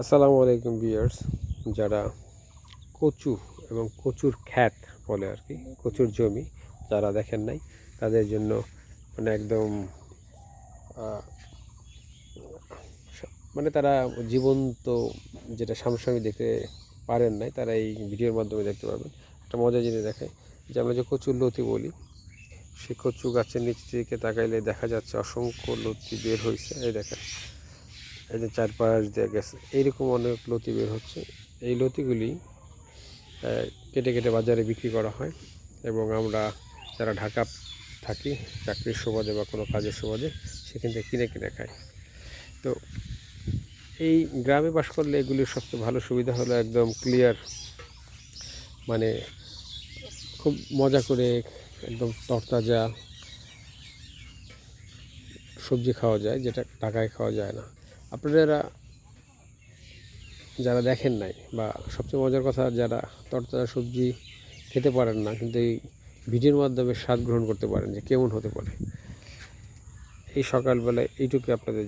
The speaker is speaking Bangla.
আসসালামু আলাইকুম বিয়ার্স যারা কচু এবং কচুর খ্যাত বলে আর কি, কচুর জমি যারা দেখেন নাই, তাদের জন্য মানে একদম মানে তারা জীবন্ত যেটা সামনাসামনি দেখতে পারেন নাই, তারা এই ভিডিওর মাধ্যমে দেখতে পারবেন। একটা মজার জিনিস দেখায় যে আমরা যে কচুর লতি বলি, সে কচু গাছের নিচ থেকে তাকাইলে দেখা যাচ্ছে অসংখ্য লতি বের হয়েছে এই দেখেন এই যে চারপাশ দিয়ে গেছে, এইরকম অনেক লতি বের হচ্ছে। এই লতিগুলি কেটে কেটে বাজারে বিক্রি করা হয় এবং আমরা যারা ঢাকা থাকি, চাকরির সুবাদে বা কোনো কাজের সুবাদে সেখান থেকে কিনে কিনে খাই। তো এই গ্রামে বাস করলে এগুলির সবচেয়ে ভালো সুবিধা হলো একদম ক্লিয়ার মানে খুব মজা করে একদম তরতাজা সবজি খাওয়া যায়, যেটা টাকায় খাওয়া যায় না। আপনারা যারা দেখেন নাই বা সবচেয়ে মজার কথা, যারা তরতাজা সবজি খেতে পারেন না, কিন্তু এই ভিডিওর মাধ্যমে স্বাদ গ্রহণ করতে পারেন যে কেমন হতে পারে। এই সকালবেলায় এইটুকু আপনাদের